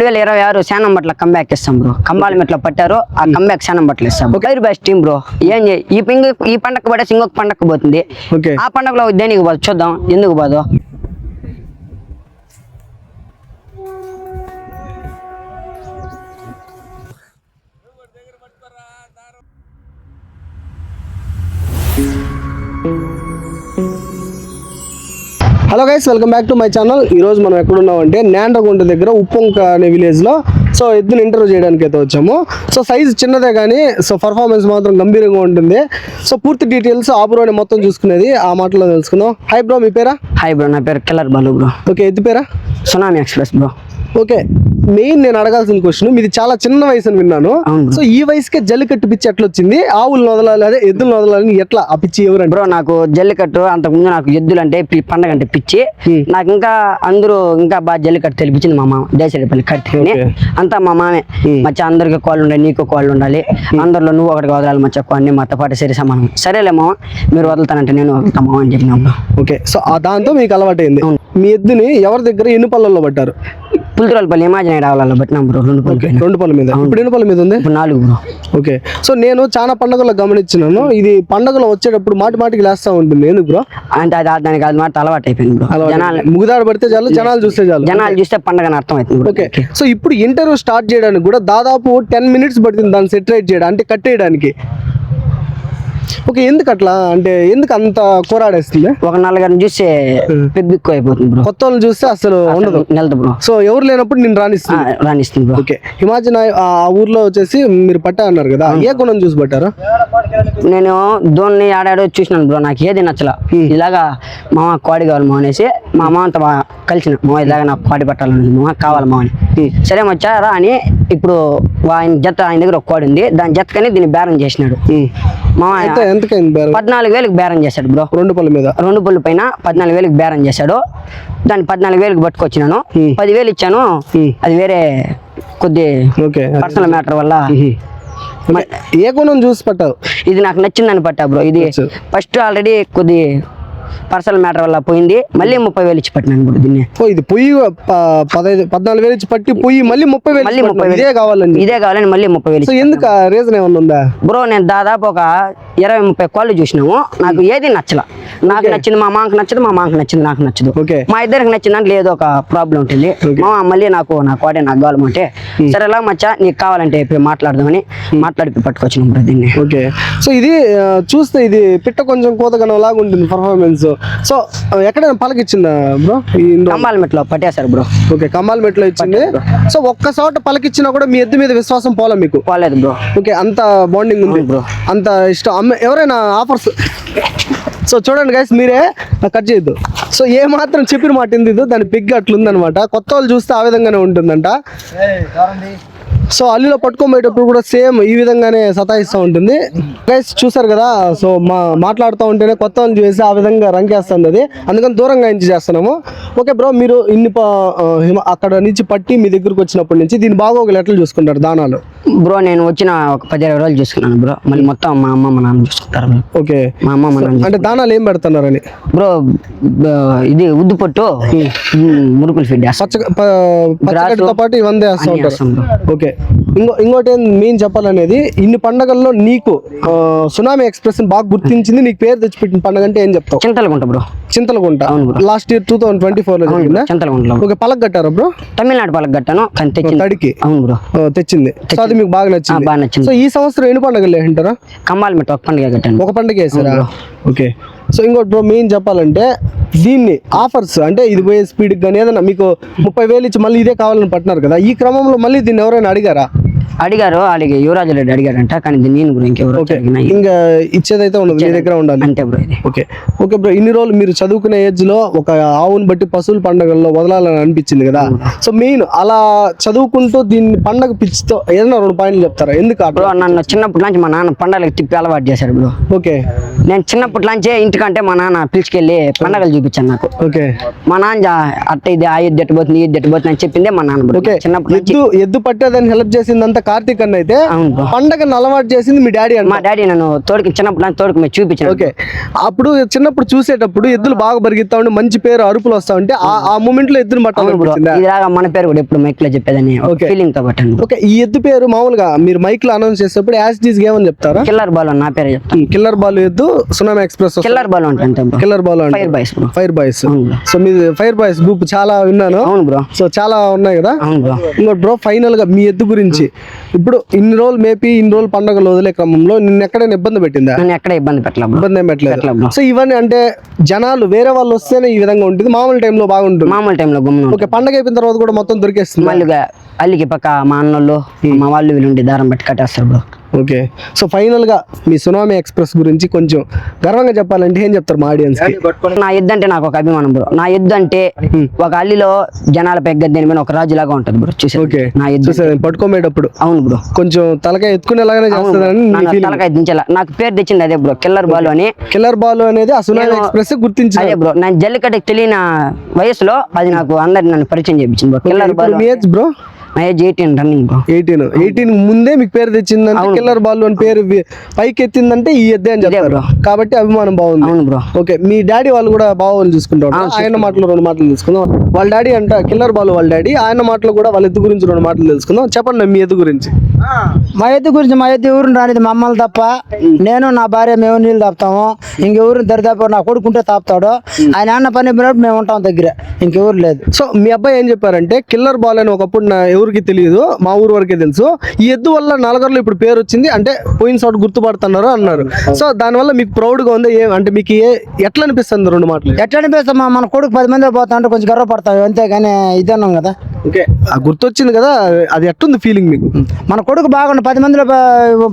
రెండు వేల ఇరవై ఆరు శానం బట్ల కంబ్యాక్ ఇస్తాం బ్రో కంబాల మెట్లో పట్టారు ఆ కంబ్యాక్ శానం బట్టలు ఇస్తాం. గైర్ బెస్ట్ టీం బ్రో ఏం ఈ పింగ్ ఈ పండగ పడేసి ఇంకొక పండగ పోతుంది. ఆ పండగలో దేనికి పోదు? చూద్దాం. ఎందుకు పోదు? Guys welcome back to my channel ఈ రోజు మనం ఎక్కడున్నాం అంటే నాండ్రగుంట దగ్గర ఉప్పొంక అనే విలేజ్లో. సో ఎద్దుని ఇంటర్వ్యూ చేయడానికి అయితే వచ్చాము. సో సైజ్ చిన్నదే కానీ సో పర్ఫార్మెన్స్ మాత్రం గంభీరంగా ఉంటుంది. సో పూర్తి డీటెయిల్స్ ఆ బ్రోని మొత్తం చూసుకునేది ఆ మాటలో తెలుసుకుందాం. హై బ్రో మీ పేరా? హాయ్ బ్రో నా పేరు కిల్లర్ బాలు బ్రో ఓకే ఎద్దు పేరా? Tsunami express bro okay main నేను అడగాల్సిన క్వశ్చన్ మీది చాలా చిన్న వయసు అని విన్నాను. సో ఈ వయసుకే జల్లికట్టు పిచ్చి ఎట్లా వచ్చింది ఆవులు వదలాలి అదే ఎద్దులు వదలాలని ఎట్లా? ఆ పిచ్చి ఎవరండి బ్రో నాకు జల్లికట్టు అంతకుముందు నాకు ఎద్దులు అంటే పండగ అంటే పిచ్చి. నాకు ఇంకా అందరూ ఇంకా బాగా జల్లికట్టు తెలిపించింది మా మామ దేశపల్లి Okay. అంతా మా మామే. మచ్చ అందరికి కాళ్ళు ఉండాలి నీకు కాళ్ళు ఉండాలి. అందరిలో నువ్వు ఒకటికి వదలాలి మచ్చ అన్ని మాతో పాటు సరి సమానం. సరేలే మామ మీరు వదులుతానంటే నేను వదులుతా మామ అని చెప్పిన. Bro okay. సో ఆ దాంతో మీకు అలవాటైంది. మీ ఎద్దుని ఎవరి దగ్గర ఎన్ని పళ్ళల్లో పట్టారు? ఇమాజిన్ పెట్టినాం బ్రో రెండు పళ్ళు. రెండు పళ్ళ మీద. ఇప్పుడు ఎన్ని పళ్ళ మీద ఉంది? ఇప్పుడు నాలుగు బ్రో. ఓకే. సో నేను చాలా పండుగల్లో గమనించినాను. ఇది పండుగలో వచ్చేటప్పుడు మాటి మాటికి లేస్తా ఉంటుంది. ఎందుకు బ్రో? అంటే అది దానికి అది మాట అలవాటు అయిపోయింది బ్రో. జనాలు ముగుదాడు పడితే చాలు జనాలు చూస్తే చాలు. జనాలు చూస్తే పండగ అర్థం అవుతుంది ఓకే. సో ఇప్పుడు ఇంటర్వ్యూ స్టార్ట్ చేయడానికి కూడా దాదాపు టెన్ మినిట్స్ పడుతుంది దాన్ని సెటరేట్ చేయడం అంటే కట్టేయడానికి ఓకే ఎందుకు అట్లా అంటే ఎందుకు అంత కోరాడేస్తుంది? ఒక నలుగురిని చూస్తే పెద్ద అయిపోతుంది బ్రో. కొత్త వాళ్ళని చూస్తే అసలు ఉండదు. నెలదు బ్రో. సో ఎవరు లేనప్పుడు నేను రాణిస్తుంది రాణిస్తుంది బ్రో. ఓకే హిమాచల్ ఆ ఊర్లో వచ్చేసి మీరు పట్టా అన్నారు కదా ఏ గుణం చూసి పట్టారు? నేను దోన్ని ఆడాడో చూసినాను బ్రో నాకు ఏది నచ్చల. ఇలాగా మామ కోడి కావాలి మా అనేసి మా మామ అంతా బాగా కలిసిన. మా ఇలాగా నాకు కోడి పట్టాలని మా కావాలి మా అని సరే మచ్చా రా అని ఇప్పుడు ఆయన జత ఆయన దగ్గర ఒక ఉంది. దాని జతకని దీన్ని బేరం చేసినాడు. బేరం? పద్నాలుగు వేలకు బేరం చేశాడు బ్రో. రెండు పళ్ళ మీద? రెండు పుల్ల పైన పద్నాలుగు వేలకు బేరం చేశాడు. దాన్ని పద్నాలుగు వేలకు పట్టుకొచ్చినాను. పదివేలు ఇచ్చాను. అది వేరే కొద్ది పర్సనల్ మ్యాటర్ వల్ల మ- ఏ గుణం చూసి పట్టావు? ఇది నాకు నచ్చిందని పట్టా బ్రో. ఇది. ఫస్ట్ ఆల్రెడీ కొద్ది పర్సనల్ మ్యాటర్ వల్ల పోయింది. మళ్ళీ ముప్పై వేలు ఇచ్చి పట్టినాను బ్రో దీన్ని. ఇది పొయ్యి పదహైదు పద్నాలుగు వేలు ఇచ్చి పట్టి పొయ్యి మళ్ళీ ముప్పై వేలు మళ్ళీ ముప్పై ఇదే కావాలండి. ఇదే కావాలని మళ్ళీ ముప్పై వేలు ఎందుకు రీజన్ ఏమన్నా ఉందా? బ్రో నేను దాదాపు ఒక ఇరవై ముప్పై కాళ్ళు చూసినాము. నాకు ఏది నచ్చల. నాకు నచ్చింది మా మామకు నచ్చదు మా మామకు నచ్చింది నాకు నచ్చదు. ఓకే. మా ఇద్దరికి నచ్చిన దాంట్లో ఏదో ఒక ప్రాబ్లం ఉంటుంది. మా మళ్ళీ నాకు నా కోడే నాకు కావాలంటే సరే ఎలా మచ్చా నీకు కావాలంటే ఇప్పుడు మాట్లాడదామని మాట్లాడి పట్టుకొచ్చిన దీన్ని. ఓకే. సో ఇది చూస్తే ఇది పిట్ట కొంచెం కోతగనం లాగా ఉంటుంది పర్ఫార్మెన్స్ సో ఆ, ఎక్కడైనా పలకిచ్చిందా బ్రో ఈ ఇండో కంబాల మెట్లో పట్టేశారు బ్రో ఓకే కమ్మాల్ మెట్లో ఇచ్చింది. సో ఒక్క చోట పలకిచ్చినా కూడా మీ ఎద్దు మీద విశ్వాసం పోలే మీకు? పోలేదు బ్రో ఓకే అంత బాండింగ్ ఉంది. bro. అంత ఇష్టం. అమ్మ ఎవరైనా ఆఫర్స్? సో చూడండి గైస్ మీరే కట్ చేయొద్దు. సో ఏ మాత్రం చెప్పిన మాట ఇంది దాని పిగ్ అట్లుందనమాట. కొత్త వాళ్ళు చూస్తే ఆ విధంగానే ఉంటుందంట. సో అల్లిలో పట్టుకోబోయేటప్పుడు కూడా సేమ్ ఈ విధంగానే సతాయిస్తూ ఉంటుంది. గైస్ చూసారు కదా సో మా మాట్లాడుతూ ఉంటేనే కొత్త వాళ్ళు చూసి ఆ విధంగా రంకేస్తుంది అది. అందుకని దూరంగా ఎంచి చేస్తున్నాము. ఓకే బ్రో మీరు ఇన్ని అక్కడ నుంచి పట్టి మీ దగ్గరకు వచ్చినప్పటి నుంచి దీని బాగోగులు ఎట్లా చూసుకుంటారు దానాలు. బ్రో నేను వచ్చిన ఒక పది ఇరవై రోజులు చూసుకున్నాను బ్రో మళ్ళీ మొత్తం మా అమ్మ మా నాన్న చూసుకుంటారు ఓకే మా అమ్మ మా నాన్న అంటే దానాలు ఏం పెడుతున్నారని? బ్రో ఇది ఉద్దు పొట్టు ఉమ్, మురుకులు ఫీడ్ పచ్చగడ్డతో పాటు ఇవన్నీ వేస్తూ ఉంటారు. Bro okay. ఇంకో ఇంకోటి మెయిన్ చెప్పాలనేది ఇన్ని పండగల్లో నీకు సునామీ ఎక్స్ప్రెస్ బాగా గుర్తించింది నీకు పేరు తెచ్చిపెట్టిన పండగ అంటే ఏం చెప్తావు? Chintalagunta bro. Chintalagunta. Last year two thousand twenty ఫోర్లో జరిగిందా? చింతలగుంటలో. ఓకే పలక కట్టారా బ్రో? తమిళనాడు పాలకు కట్టాను కానీ తెచ్చింది. తడికి? అవును బ్రో. తెచ్చింది. సో అది మీకు బాగా నచ్చింది. బాగా నచ్చింది. సో ఈ సంవత్సరం ఎన్ని పండుగలు వేసింటారా కంబాల మెట్ట ఒక పండుగ కట్టాను. ఒక పండుగ వేసారా ఓకే. సో ఇంకోటి బ్రో మెయిన్ చెప్పాలంటే దీన్ని ఆఫర్స్ అంటే ఇది పోయే స్పీడ్కి కానీ ఏదైనా మీకు ముప్పై వేలు ఇచ్చి మళ్ళీ ఇదే కావాలని పట్టినారు కదా ఈ క్రమంలో మళ్ళీ దీన్ని ఎవరైనా అడిగారా? అడిగారు అలాగే యువరాజు రెడ్డి అడిగారంట కానీ నేను బ్రో ఇంకెవరు ఇంకా ఇచ్చేదైతే ఉండదు మీ దగ్గర ఉండాలి. అంతే బ్రో ఇది. ఓకే. ఓకే బ్రో ఇన్ని రోజులు మీరు చదువుకునే ఏజ్లో ఒక ఆవుని బట్టి పశువుల పండుగల్లో వదలాలని అనిపించింది కదా. సో మెయిన్ అలా చదువుకుంటూ దీన్ని పండగ పిచ్చితో ఏదైనా రెండు పాయింట్లు చెప్తారా? ఎందుకు బ్రో నన్ను చిన్నప్పటి నుంచి మా నాన్న పండగలకు తిప్పి అలవాటు చేశాడు బ్రో. ఓకే. నేను చిన్నప్పటి నుంచే ఇంటికంటే మా నాన్న పిలిచుకెళ్ళి పండగలు చూపించాను నాకు. ఓకే. మా నాన్న అట్ట ఇది ఆ ఎద్దు ఎట్టుపోతుంది ఈ ఎద్దు ఎట్టుపోతుంది అని చెప్పిందే మా నాన్న బ్రో. ఓకే. చిన్నప్పటి నుంచి ఎద్దు ఎద్దు పట్టేదాన్ని హెల్ప్ చేసిందంతా కార్తీక్ అన్న అయితే పండగను అలవాటు చేసింది మీ డాడీ మా డాడీ నన్ను తోడుకి చిన్నప్పుడు నాకు తోడుకు మీరు చూపించాను. ఓకే. అప్పుడు చిన్నప్పుడు చూసేటప్పుడు ఎద్దులు బాగా పరిగెత్తా ఉంటే మంచి పేరు అరుపులు వస్తా ఉంటే ఆ- మూమెంట్లో ఎద్దును పట్టాలనిపించిందా ఇలాగా మన పేరు కూడా ఎప్పుడు మైక్లో చెప్పేదని. ఫీలింగ్తో పట్టాను ఓకే. ఈ ఎద్దు పేరు మామూలుగా మీరు మైక్లో అనౌన్స్ చేసేటప్పుడు యాజ్ డీస్ ఏమని చెప్తారా? కిల్లర్ బాల్ నా పేరు చెప్తాను కిల్లర్ బాల్ ఎద్దు సునామీ ఎక్స్ప్రెస్ కిల్లర్ బాల్ అంటే కిల్లర్ బాల్ అంటే fire boys fire boys so మీది ఫైర్ బాయ్స్ గ్రూప్ చాలా విన్నాను. అవును బ్రో. సో చాలా ఉన్నాయి కదా. అవును బ్రో. ఇంకోటి బ్రో ఫైనల్గా మీ ఎద్దు గురించి. ఇప్పుడు ఇన్ని రోజులు మేపి ఇన్ని రోజులు పండుగలు వదిలే క్రమంలో నిన్ను ఎక్కడైనా ఇబ్బంది పెట్టిందా? నన్ను ఎక్కడ ఇబ్బంది పెట్టలే బ్రో ఇబ్బంది ఏం పెట్టలే పెట్టలేదు సో ఇవన్నీ అంటే జనాలు వేరే వాళ్ళు వస్తేనే ఈ విధంగా ఉంటుంది. మామూలు టైంలో బాగుంటుంది. మామూలు టైంలో గుమ్మను ఓకే పండగ అయిపోయిన తర్వాత కూడా మొత్తం దొరికేస్తుంది. మళ్ళీ అల్లికి పక్క మా అన్నోళ్ళు మా వాళ్ళు వీళ్ళు దారం పెట్టి కట్టేస్తారు బ్రో. ఓకే. సో ఫైనల్గా మీ సునామీ ఎక్స్ప్రెస్ గురించి కొంచెం గర్వంగా చెప్పాలంటే ఏం చెప్తారు మా ఆడియన్స్ నా ఎద్దు అంటే నాకు ఒక అభిమానం బ్రో. నా ఎద్దు అంటే ఒక అల్లిలో జనాలపై గద్దెని మీద ఒక రాజులాగా ఉంటుంది బ్రో. చూసి ఓకే. నా ఎద్దు చూసాను పట్టుకోమేటప్పుడు. అవును బ్రో. కొంచెం తలకాయ ఎత్తుకునేలాగానే చేస్తుందని తలకాయ దించేలా. నాకు పేరు తెచ్చింది అదే బ్రో. కిల్లర్ బాల్ అని. కిల్లర్ బాల్ అనేది ఆ సునామీ ఎక్స్ప్రెస్ గుర్తించారు అదే బ్రో. నేను జల్లికట్టుకు తెలియని వయసులో అది నాకు అందరి నన్ను పరిచయం చేయించింది bro. Killer ball bro? Age eighteen running bro. Eighteen. Eighteen ముందే మీకు పేరు తెచ్చిందంటే కిల్లర్ బాల్ అని పేరు పైకి ఎత్తిందంటే ఈ ఎద్దే అని చెప్తారు. bro. కాబట్టి అభిమానం బాగుంది. అవును బ్రో. ఓకే మీ డాడీ వాళ్ళు కూడా బాగోలు చూసుకుంటారు ఆయన మాటలు రెండు మాటలు తెలుసుకుందాం. వాళ్ళ డాడీ అంట కిల్లర్ బాల్ వాళ్ళ డాడీ ఆయన మాటలు కూడా వాళ్ళ ఎద్దు గురించి రెండు మాటలు తెలుసుకుందాం. చెప్పండి మీ ఎద్దు గురించి. మా ఎద్దు గురించి మా ఎద్దు ఊరిని రానిది మమ్మల్ని తప్ప. నేను నా భార్య మేము నీళ్ళు తాపుతాము. ఇంకెవరు దరిదాపు నా కొడుకుంటే తాపుతాడు ఆయన అన్న పని మేము ఉంటాం దగ్గర. ఇంకెవరు లేదు. సో మీ అబ్బాయి ఏం చెప్పారంటే కిల్లర్ బాల్ అని ఒకప్పుడు నా ఎవరికి తెలియదు మా ఊరు వరకే తెలుసు. ఈ ఎద్దు వల్ల నలగర్లో ఇప్పుడు పేరు వచ్చింది అంటే పోయిన చోట గుర్తుపడుతున్నారు అన్నారు. సో దానివల్ల మీకు ప్రౌడ్గా ఉంది ఏ- అంటే మీకు ఏ ఎట్లా అనిపిస్తుంది రెండు మాటలు? ఎట్లా అనిపిస్తాం మన కొడుకు పది మంది పోతా అంటే కొంచెం గర్వపడతాం అంతేగాని ఇదన్నాం కదా. ఓకే. ఆ గుర్తొచ్చింది కదా అది ఎట్టుంది ఫీలింగ్ మీకు? మన కొడుకు బాగుండు పది మందిలో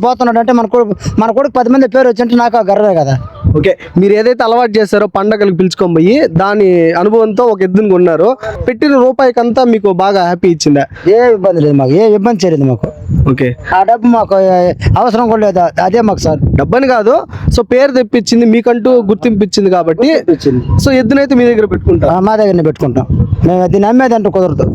పోతున్నాడు అంటే మన కొడుకు మన కొడుకు పది మంది పేరు వచ్చింటే నాకు ఆ గర్వే కదా. ఓకే. మీరు ఏదైతే అలవాటు చేశారో పండగలకు పిలుచుకొని పోయి దాని అనుభవంతో ఒక ఎద్దుని కొన్నారు. పెట్టిన రూపాయికంతా మీకు బాగా హ్యాపీ ఇచ్చిందా? ఏ ఇబ్బంది లేదు మాకు ఏ ఇబ్బంది చేయలేదు మాకు. ఓకే. ఆ డబ్బు మాకు అవసరం కూడా లేదు అదే మాకు సార్. డబ్బని కాదు సో పేరు తెప్పించింది మీకంటూ గుర్తింపు ఇచ్చింది కాబట్టి సో ఎద్దునైతే మీ దగ్గర పెట్టుకుంటారు ఆ, మా దగ్గరనే పెట్టుకుంటాం. మేము దీన్ని అమ్మేదంటూ కుదరదు.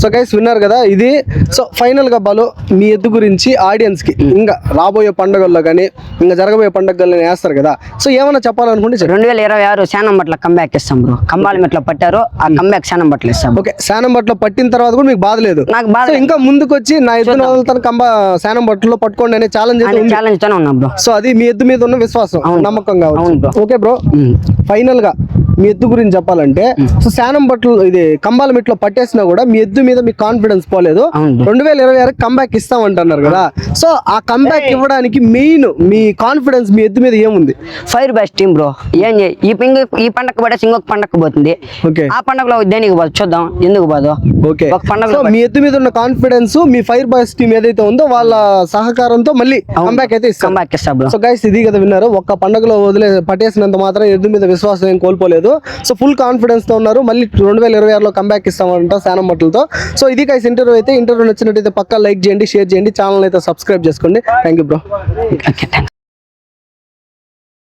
సో గైస్ విన్నారు కదా ఇది. సో ఫైనల్గా బాలు మీ ఎద్దు గురించి ఆడియన్స్కి ఇంకా రాబోయే పండుగల్లో కానీ ఇంకా జరగబోయే పండుగల్లో వేస్తారు కదా. సో ఏమైనా చెప్పాలనుకుంటే రెండు వేల ఇరవై ఆరు శానం బట్ల కంబ్యాక్ ఇస్తాం బ్రో కంబాల మెట్లో పట్టారు ఆ కంబ్యాక్ శానం బట్టలు ఇస్తాం. ఓకే శానం బట్టలు పట్టిన తర్వాత కూడా మీకు బాధ లేదు. నాకు బాధ ఇంకా ముందుకు వచ్చి నా ఎద్దును వదులుతాను కంబ శానం బట్టలో పట్టుకోండి అనే ఛాలెంజ్ ఛాలెంజ్ ఉన్నా బ్రో సో అది మీ ఎద్దు మీద ఉన్న విశ్వాసం నమ్మకం అవును కావచ్చు bro. ఓకే బ్రో ఫైనల్గా మీ ఎద్దు గురించి చెప్పాలంటే సో శానం బట్టలు ఇది కంబాల మెట్లో పట్టేసినా కూడా మీ ఎద్దు మీద మీ కాన్ఫిడెన్స్ పోలేదు. రెండు వేల ఇరవై ఆరు కంబ్యాక్ ఇస్తామంటున్నారు కదా. సో ఆ కంబ్యాక్ ఇవ్వడానికి మెయిన్ మీ కాన్ఫిడెన్స్ మీ ఎద్దు మీద ఏముంది? ఫైర్ బైస్ టీమ్ బ్రో ఏం ఈ పింగ్ ఈ పండగ పడేసి ఇంకొక పండగ పోతుంది. ఓకే. ఆ పండగలో దేనికి పోదు? చూద్దాం. ఎందుకు పోదు? ఓకే. ఒక పండగ సో మీ ఎద్దు మీద ఉన్న కాన్ఫిడెన్స్ మీ ఫైర్ బాయ్స్ టీం ఏదైతే ఉందో వాళ్ళ సహకారంతో మళ్ళీ కంబ్యాక్ అయితే కంబ్యాక్ ఇస్తా బ్రో సో గైస్ ఇది కదా విన్నారు ఒక్క పండుగలో వదిలే పట్టేసినంత మాత్రం ఎద్దు మీద విశ్వాసం ఏం కోల్పోలేదు. సో ఫుల్ కాన్ఫిడెన్స్తో ఉన్నారు. మళ్ళీ రెండు వేల ఇరవై ఆరులో కంబ్యాక్ ఇస్తామంట శానం మట్లతో సో ఇది కైస్ ఇంటర్వ్యూ అయితే ఇంటర్వ్యూ నచ్చినట్టయితే పక్కా లైక్ చేయండి షేర్ చేయండి ఛానల్ అయితే సబ్స్క్రైబ్ చేసుకోండి. Thank you bro